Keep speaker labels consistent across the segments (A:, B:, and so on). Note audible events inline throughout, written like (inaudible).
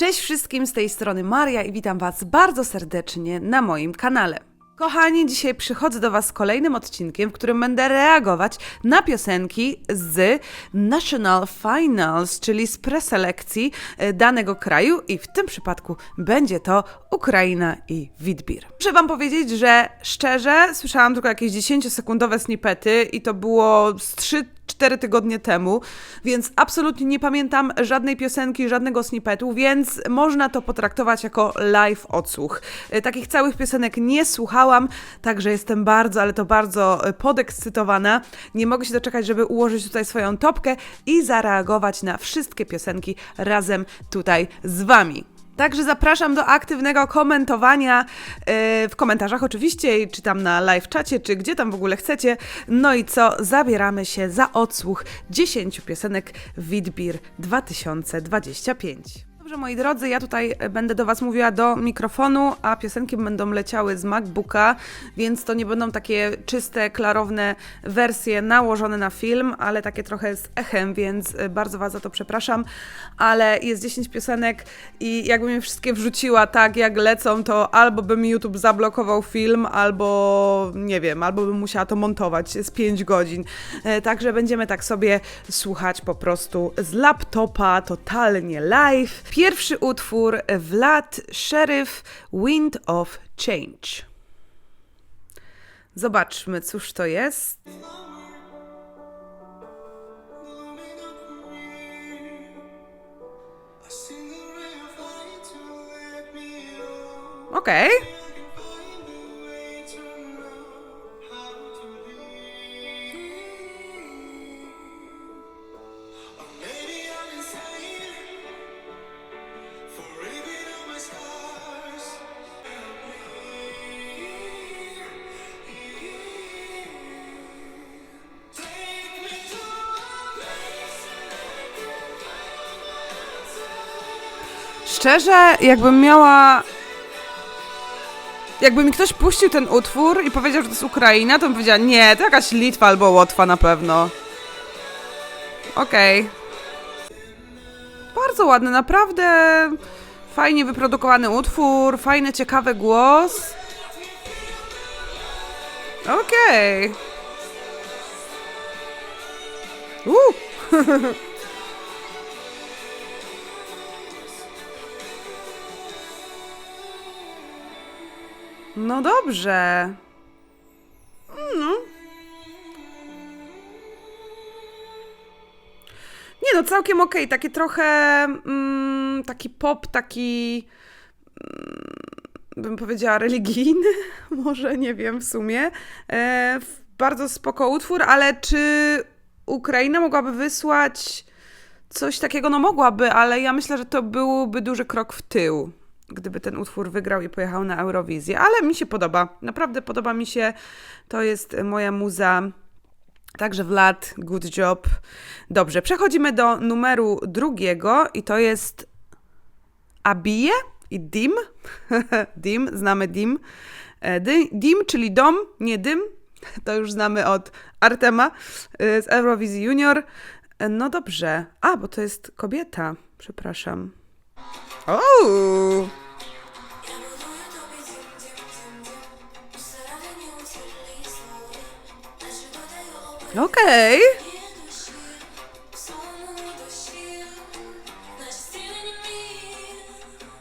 A: Cześć wszystkim z tej strony Maria i witam Was bardzo serdecznie na moim kanale. Kochani, dzisiaj przychodzę do Was z kolejnym odcinkiem, w którym będę reagować na piosenki z National Finals, czyli z preselekcji e, danego kraju i w tym przypadku będzie to Ukraina i Witbir. Muszę Wam powiedzieć, że szczerze słyszałam tylko jakieś 10-sekundowe snippety i to było z 3 4 tygodnie temu, więc absolutnie nie pamiętam żadnej piosenki, żadnego snippetu, więc można to potraktować jako live odsłuch. E, Takich całych piosenek nie słuchałam, także jestem bardzo, ale to bardzo e, podekscytowana. Nie mogę się doczekać, żeby ułożyć tutaj swoją topkę i zareagować na wszystkie piosenki razem tutaj z Wami. Także zapraszam do aktywnego komentowania e, w komentarzach oczywiście, czy tam na live czacie, czy gdzie tam w ogóle chcecie. No i co, zabieramy się za odsłuch 10 piosenek Witbir 2025. Dobrze, moi drodzy, ja tutaj e, będę do Was mówiła do mikrofonu, a piosenki będą leciały z MacBooka, więc to nie będą takie czyste, klarowne wersje nałożone na film, ale takie trochę z echem, więc e, bardzo Was za to przepraszam. Ale jest 10 piosenek i jakbym je wszystkie wrzuciła tak, jak lecą, to albo by mi YouTube zablokował film, albo nie wiem, albo bym musiała to montować z 5 godzin. E, Także będziemy tak sobie słuchać po prostu z laptopa, totalnie live. Pierwszy utwór Vlad Sheriff Wind of Change. Zobaczmy, cóż to jest. Okej.
B: Maybe
A: Szczerze, jakbym miała. Jakby mi ktoś puścił ten utwór i powiedział, że to jest Ukraina, to bym powiedziała, nie, to jakaś Litwa albo Łotwa na pewno. Okej. Bardzo ładny, naprawdę fajnie wyprodukowany utwór, fajny, ciekawy głos. Okej. Uh. (laughs) No dobrze. No. Nie no, całkiem okej. Takie trochę mm, taki pop, taki mm, bym powiedziała religijny, (laughs) może nie wiem w sumie. E, bardzo spoko utwór, ale czy Ukraina mogłaby wysłać coś takiego? No mogłaby, ale ja myślę, że to byłby duży krok w tył, gdyby ten utwór wygrał i pojechał na Eurowizję. Ale mi się podoba, naprawdę podoba mi się. To jest moja muza. Także Vlad, good job. Dobrze, przechodzimy do numeru drugiego i to jest Abije i Dim. (laughs) Dim, znamy Dim. E, Dim, czyli dom, nie dym. (laughs) To już znamy od Artema e, z Eurowizji Junior. E, No dobrze. A, bo to jest kobieta. Przepraszam. O!
C: Ja buduję tobie dym, dym, dym, dym Ustalamy nieucierli swoje Leży do tego obraz
A: Okej.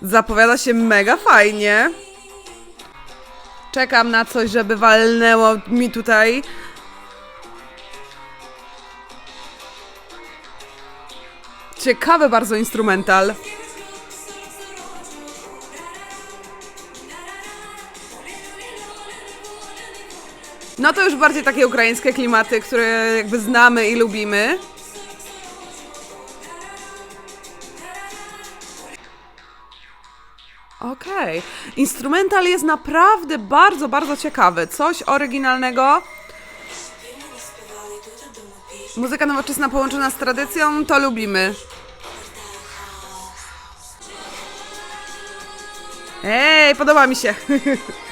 A: Zapowiada się mega fajnie. Czekam na coś, żeby walnęło mi tutaj. Ciekawy bardzo instrumental. No to już bardziej takie ukraińskie klimaty, które jakby znamy i lubimy. Okej. Instrumental jest naprawdę bardzo, bardzo ciekawy. Coś oryginalnego. Muzyka nowoczesna połączona z tradycją, to lubimy. Ej, podoba mi się. (laughs)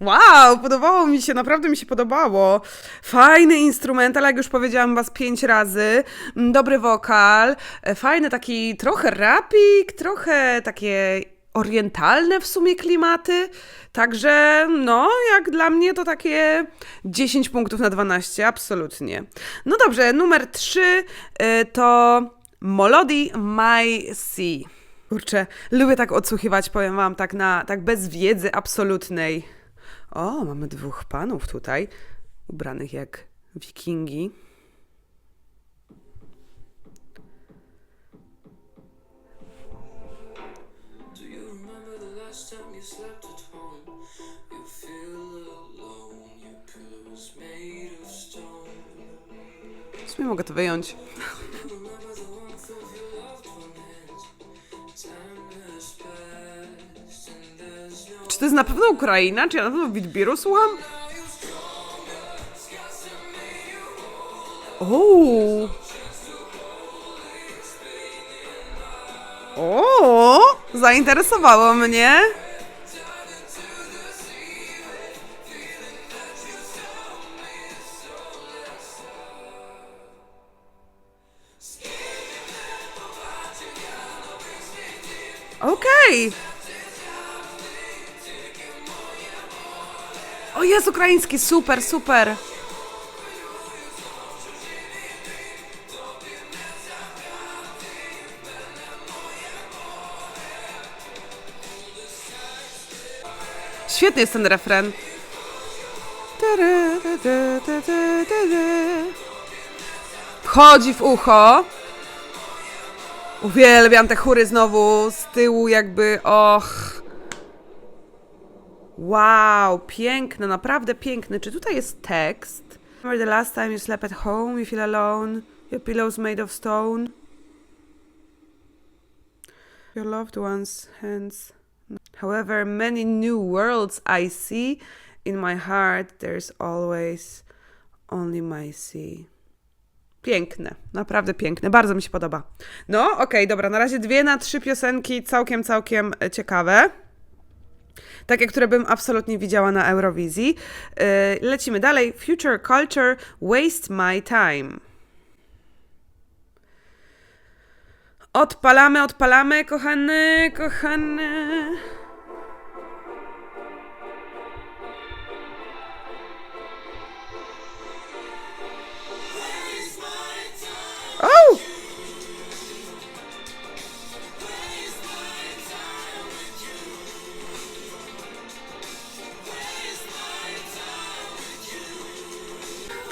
A: Wow, podobało mi się, naprawdę mi się podobało. Fajny instrumental, jak już powiedziałam was pięć razy. Mm, Dobry wokal, e, fajny taki trochę rapik, trochę takie orientalne w sumie klimaty. Także, no, jak dla mnie to takie 10 punktów na 12, absolutnie. No dobrze, numer 3 to Melody My Sea. Kurczę, lubię tak odsłuchiwać, powiem wam, tak na, tak bez wiedzy absolutnej. O, mamy dwóch panów tutaj, ubranych jak wikingi. W sumie mogę to wyjąć. To jest na pewno Ukraina? Czy ja na pewno Witbiru słucham? O! O! Zainteresowało mnie. Okej. O, jest ukraiński, super, super. Świetny jest ten refren. Wchodzi w ucho. Uwielbiam te chóry znowu z tyłu, jakby. Och. Wow, piękne, naprawdę piękny. Czy tutaj jest tekst? Remember the last time you slept at home, you feel alone, your pillow's made of stone. Your loved one's hands. However, many new worlds I see in my heart, there's always only my sea. Piękne, naprawdę piękne, bardzo mi się podoba. No, okej, dobra, na razie dwie na trzy piosenki, całkiem, całkiem e, ciekawe. Takie, które bym absolutnie widziała na Eurowizji. Yy, lecimy dalej. Future Culture, Waste My Time. Odpalamy, odpalamy, kochany, kochany.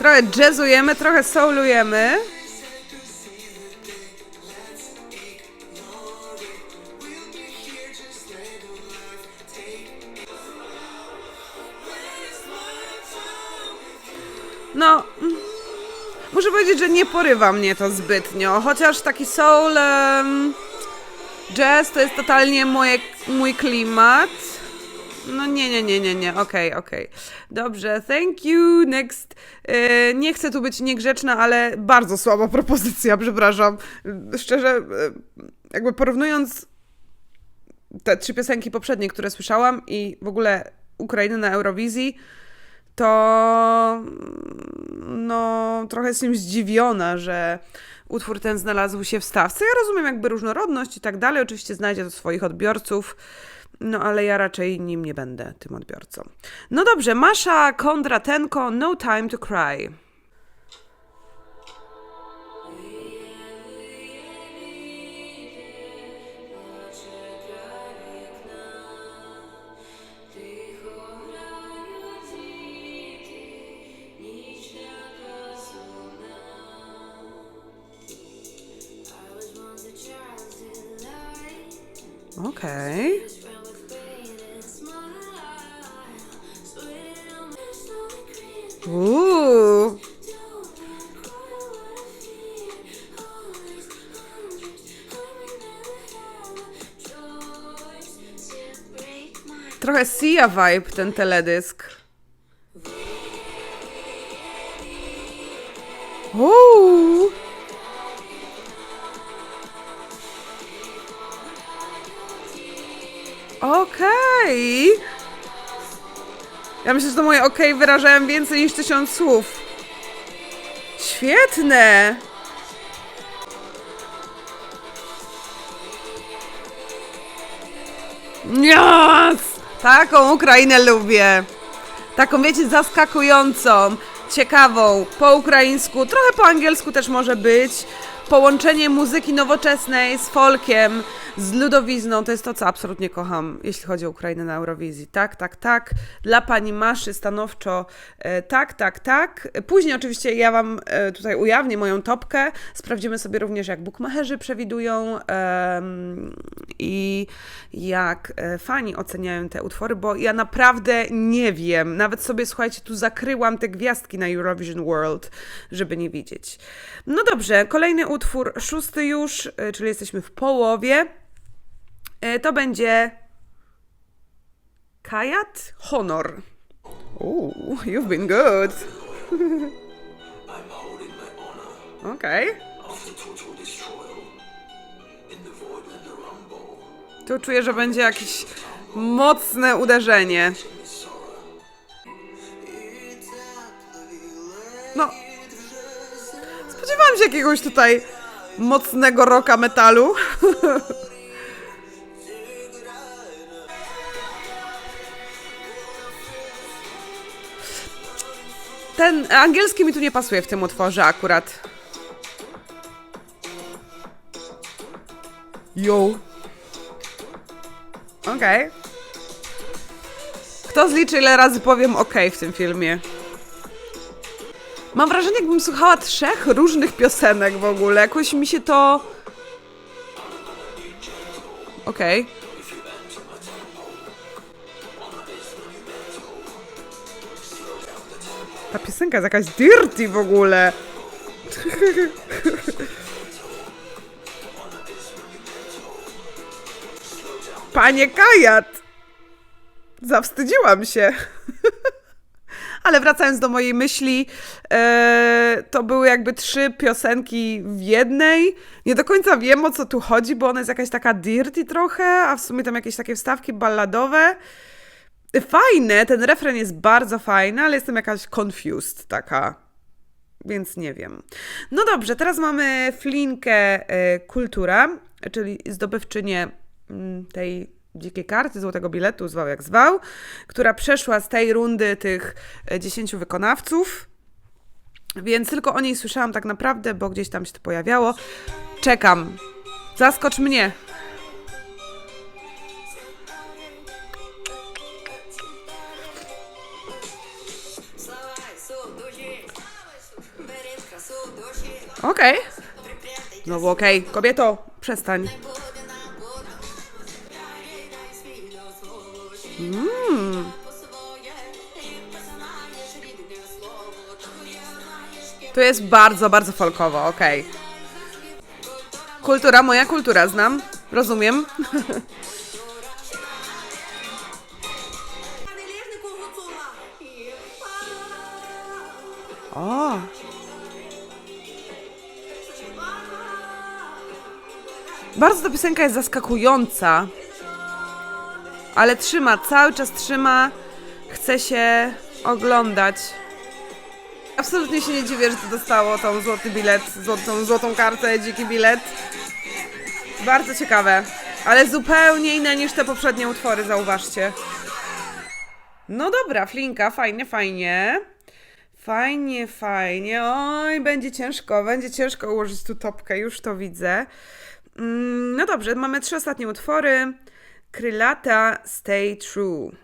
A: Trochę jazzujemy, trochę soulujemy. No, muszę powiedzieć, że nie porywa mnie to zbytnio, chociaż taki soul, em, jazz to jest totalnie moje, mój klimat. Nie, nie, nie, nie, nie, okej, okej. Dobrze, thank you, next. E, nie chcę tu być niegrzeczna, ale bardzo słaba propozycja, (laughs) przepraszam. Szczerze, e, jakby porównując te trzy piosenki poprzednie, które słyszałam i w ogóle Ukrainę na Eurowizji, to mm, no trochę jestem zdziwiona, że utwór ten znalazł się w stawce. Ja rozumiem jakby różnorodność i tak dalej, oczywiście znajdzie to swoich odbiorców, no ale ja raczej nim nie będę, tym odbiorcą. No dobrze, Masza Kondratenko, No Time to Cry.
C: Friend
A: Trochę Sia vibe ten teledysk. Uuu. Okej. Ja myślę, że to moje OK wyrażają więcej niż tysiąc słów. Świetne! Yes! Taką Ukrainę lubię. Taką, wiecie, zaskakującą, ciekawą, po ukraińsku, trochę po angielsku też może być. Połączenie muzyki nowoczesnej z folkiem, z ludowizną, to jest to, co absolutnie kocham, jeśli chodzi o Ukrainę na Eurowizji. Tak, tak, tak. Dla pani Maszy stanowczo e, tak, tak, tak. Później oczywiście ja wam e, tutaj ujawnię moją topkę. Sprawdzimy sobie również, jak bookmacherzy przewidują em, i jak e, fani oceniają te utwory, bo ja naprawdę nie wiem. Nawet sobie, słuchajcie, tu zakryłam te gwiazdki na Eurovision World, żeby nie widzieć. No dobrze, kolejny utwór, szósty już, e, czyli jesteśmy w połowie. E, To będzie Kajat Honor. Ooh, you've been good. (laughs)
D: I'm holding my honor
A: Okej.
D: after
A: Tu czuję, że będzie jakieś mocne uderzenie. No. Spodziewałam się jakiegoś tutaj mocnego rocka metalu. (laughs) Ten angielski mi tu nie pasuje w tym utworze akurat. Yo. Okej. Kto zliczy, ile razy powiem OK w tym filmie? Mam wrażenie, jakbym słuchała trzech różnych piosenek w ogóle. Jakoś mi się to. Okej. Ta piosenka jest jakaś dirty w ogóle. (laughs) Panie Kajat! Zawstydziłam się. (laughs) Ale wracając do mojej myśli, e, to były jakby trzy piosenki w jednej. Nie do końca wiem o co tu chodzi, bo ona jest jakaś taka dirty trochę, a w sumie tam jakieś takie wstawki balladowe. Fajne, ten refren jest bardzo fajny, ale jestem jakaś confused taka. Więc nie wiem. No dobrze, teraz mamy Flinkę e, Kultura, czyli zdobywczynię tej dzikiej karty, złotego biletu, zwał jak zwał, która przeszła z tej rundy tych e, 10 wykonawców. Więc tylko o niej słyszałam tak naprawdę, bo gdzieś tam się to pojawiało. Czekam. Zaskocz mnie. Okej. Znowu okej. Kobieto, przestań. To jest bardzo, bardzo folkowo, okej. Kultura, moja kultura, znam, rozumiem. (laughs) O. Bardzo ta piosenka jest zaskakująca, ale trzyma, cały czas trzyma, chce się oglądać. Absolutnie się nie dziwię, że to dostało tą złoty bilet, złotą, złotą kartę, dziki bilet. Bardzo ciekawe, ale zupełnie inne niż te poprzednie utwory, zauważcie. No dobra, flinka, fajnie, fajnie. Fajnie, fajnie. Oj, będzie ciężko, będzie ciężko ułożyć tu topkę, już to widzę. Mm, No dobrze, mamy trzy ostatnie utwory. Krylata, Stay True.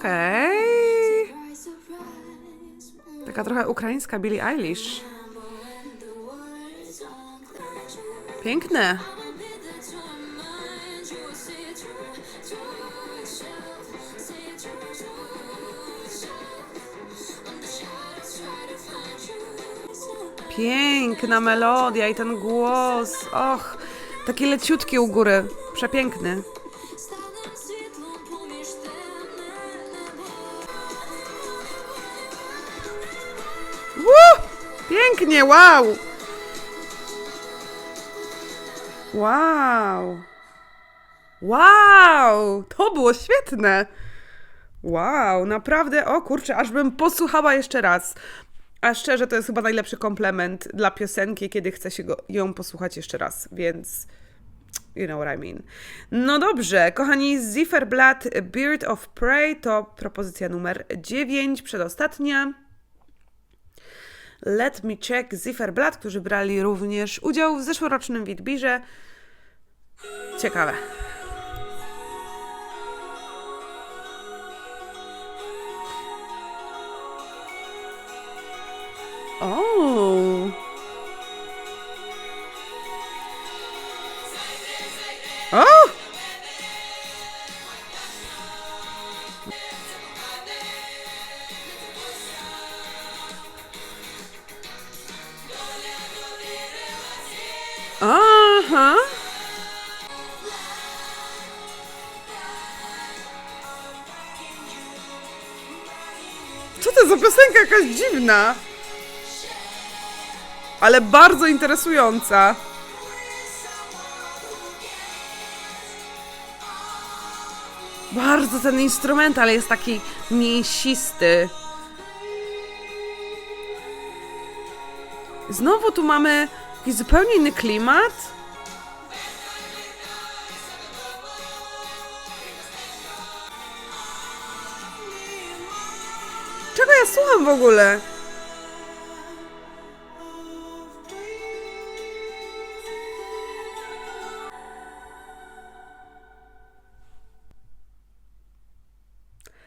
A: Okej.
C: Surprise.
A: Taka trochę ukraińska Billie Eilish. Piękne. Piękna melodia i ten głos. Och, taki leciutki u góry. Przepiękny. Pięknie, wow! Wow! Wow! To było świetne! Wow, naprawdę, o kurczę, aż bym posłuchała jeszcze raz. A szczerze, to jest chyba najlepszy komplement dla piosenki, kiedy chce się go, ją posłuchać jeszcze raz, więc you know what I mean. No dobrze, kochani, Zifferblatt Beard of Prey to propozycja numer 9, przedostatnia. Let Me Check Zifferblatt, którzy brali również udział w zeszłorocznym Witbirze. Ciekawe. O. jakaś dziwna? Ale bardzo interesująca. Bardzo ten instrumental jest taki mięsisty. Znowu tu mamy jakiś zupełnie inny klimat. Słucham w ogóle?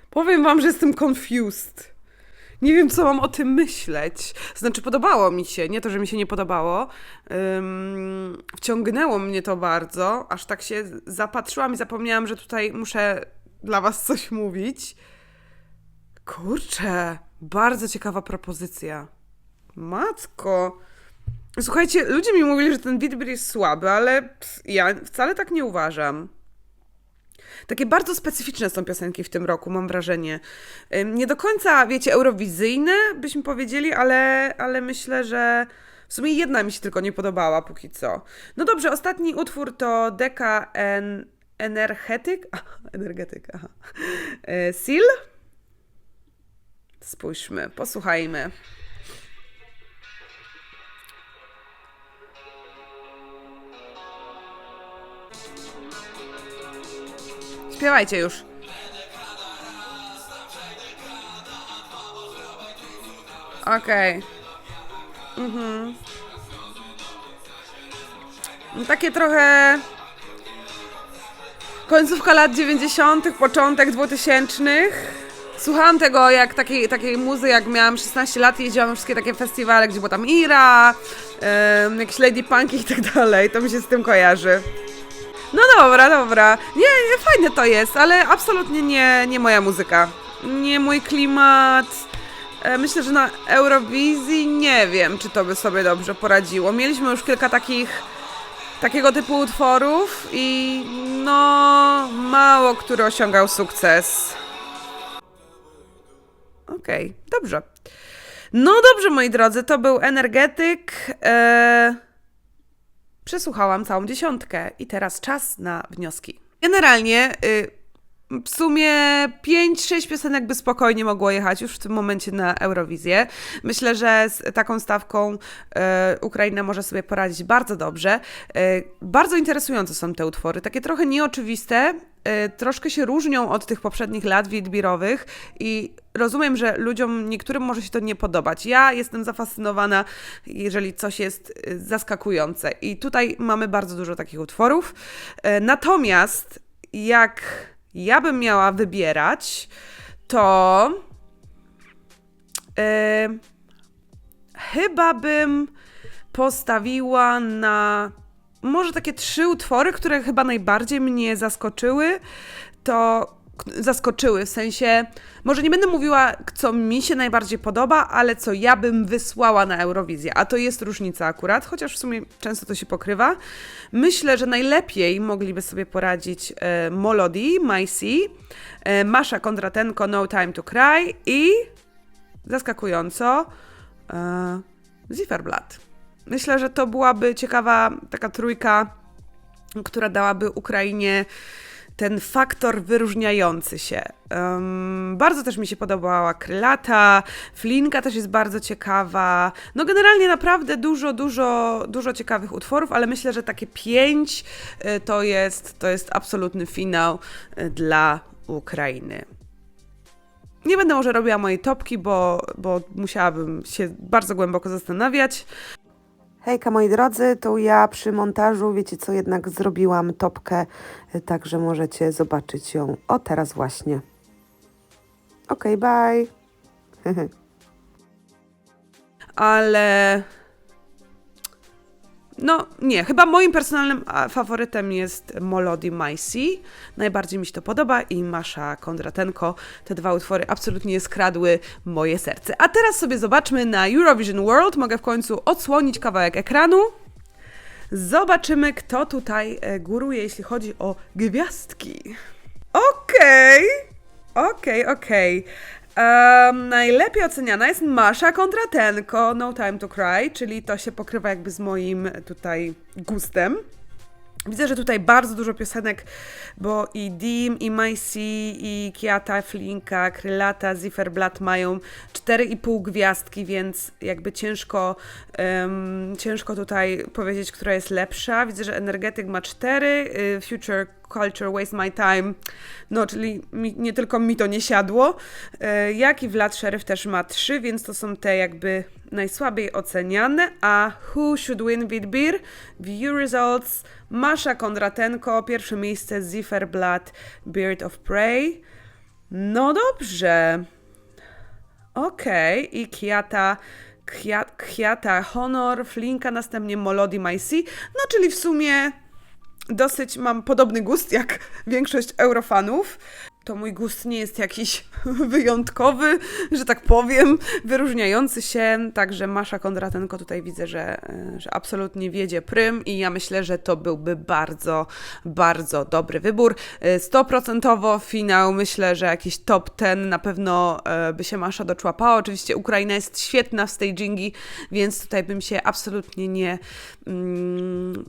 A: Powiem wam, że jestem confused. Nie wiem, co mam o tym myśleć. Znaczy, podobało mi się, nie to, że mi się nie podobało. Ym, wciągnęło mnie to bardzo, aż tak się zapatrzyłam i zapomniałam, że tutaj muszę dla was coś mówić. Kurczę, bardzo ciekawa propozycja. Matko. Słuchajcie, ludzie mi mówili, że ten Witbir jest słaby, ale ja wcale tak nie uważam. Takie bardzo specyficzne są piosenki w tym roku, mam wrażenie. Nie do końca, wiecie, eurowizyjne, byśmy powiedzieli, ale, ale myślę, że w sumie jedna mi się tylko nie podobała póki co. No dobrze, ostatni utwór to Deka en, Energetyk. A, (laughs) energetyk, aha. E, Seal. Spójrzmy, posłuchajmy. Śpiewajcie już. Okej. Mhm. No Takie trochę. Końcówka lat 90., początek 2000. Słuchałam tego jak takiej, takiej muzy, jak miałam 16 lat, jeździłam na wszystkie takie festiwale, gdzie było tam Ira, em, jakieś Lady Punky i tak dalej. To mi się z tym kojarzy. No dobra, dobra. Nie, nie, fajne to jest, ale absolutnie nie, nie moja muzyka. Nie mój klimat. E, Myślę, że na Eurowizji nie wiem, czy to by sobie dobrze poradziło. Mieliśmy już kilka takich takiego typu utworów i no mało który osiągał sukces. Okej, dobrze. No dobrze, moi drodzy, to był energetyk. E, Przesłuchałam całą dziesiątkę i teraz czas na wnioski. Generalnie y, w sumie 5-6 piosenek by spokojnie mogło jechać już w tym momencie na Eurowizję. Myślę, że z taką stawką e, Ukraina może sobie poradzić bardzo dobrze. E, bardzo interesujące są te utwory, takie trochę nieoczywiste, e, troszkę się różnią od tych poprzednich lat widbirowych i rozumiem, że ludziom niektórym może się to nie podobać. Ja jestem zafascynowana, jeżeli coś jest e, zaskakujące i tutaj mamy bardzo dużo takich utworów. E, Natomiast jak ja bym miała wybierać, to e, chyba bym postawiła na może takie trzy utwory, które chyba najbardziej mnie zaskoczyły. To zaskoczyły w sensie, może nie będę mówiła, co mi się najbardziej podoba, ale co ja bym wysłała na Eurowizję. A to jest różnica akurat, chociaż w sumie często to się pokrywa. Myślę, że najlepiej mogliby sobie poradzić e, Molody, Sea, e, Masza Kondratenko, No Time to Cry i zaskakująco e, Zifferblatt. Myślę, że to byłaby ciekawa taka trójka która dałaby Ukrainie ten faktor wyróżniający się. Em, bardzo też mi się podobała Krylata, Flinka też jest bardzo ciekawa. No generalnie naprawdę dużo, dużo, dużo ciekawych utworów, ale myślę, że takie pięć y, to jest, to jest absolutny finał y, dla Ukrainy. Nie będę może robiła mojej topki, bo, bo musiałabym się bardzo głęboko zastanawiać.
E: Hejka moi drodzy, to ja przy montażu, wiecie co, jednak zrobiłam topkę, y, także możecie zobaczyć ją o teraz właśnie. Okej, bye. (laughs)
A: ale. No nie, chyba moim personalnym faworytem jest Molody Maisi. Najbardziej mi się to podoba i Masza Kondratenko. Te dwa utwory absolutnie skradły moje serce. A teraz sobie zobaczmy na Eurovision World. Mogę w końcu odsłonić kawałek ekranu. Zobaczymy, kto tutaj e, góruje, jeśli chodzi o gwiazdki. Okej, okej, okej. Em, najlepiej oceniana jest Masza Kontratenko, No Time to Cry, czyli to się pokrywa jakby z moim tutaj gustem. Widzę, że tutaj bardzo dużo piosenek, bo i Dim, i Maisi, i Kiata, Flinka, Krylata, Zifferblatt mają 4,5 gwiazdki, więc jakby ciężko, em, ciężko tutaj powiedzieć, która jest lepsza. Widzę, że Energetyk ma 4, y, Future Culture Waste My Time, no czyli mi, nie tylko mi to nie siadło, y, jak i Vlad Sheriff też ma 3, więc to są te jakby najsłabiej oceniane, a Who Should Win with Beer? View Results, Masza Kondratenko, pierwsze miejsce Zifferblatt, Beard of Prey. No dobrze. Okej, i Kiata, Kia- Kiata Honor, Flinka, następnie Molody Maisi. No czyli w sumie dosyć mam podobny gust jak większość eurofanów. To mój gust nie jest jakiś (laughs) wyjątkowy, że tak powiem, wyróżniający się. Także Masza Kondratenko tutaj widzę, że, e, że absolutnie wiedzie prym i ja myślę, że to byłby bardzo, bardzo dobry wybór. E, Stoprocentowo finał, myślę, że jakiś top ten na pewno e, by się Masza doczłapała. Oczywiście Ukraina jest świetna w stagingi, więc tutaj bym się absolutnie nie, mm,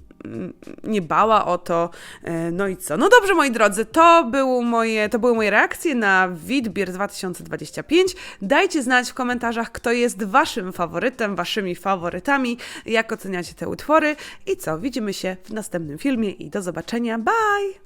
A: nie bała o to. E, No i co? No dobrze, moi drodzy, to, był moje, to były moje reakcje na Witbier 2025. Dajcie znać w komentarzach, kto jest waszym faworytem, waszymi faworytami, jak oceniacie te utwory. I co? Widzimy się w następnym filmie i do zobaczenia. Bye!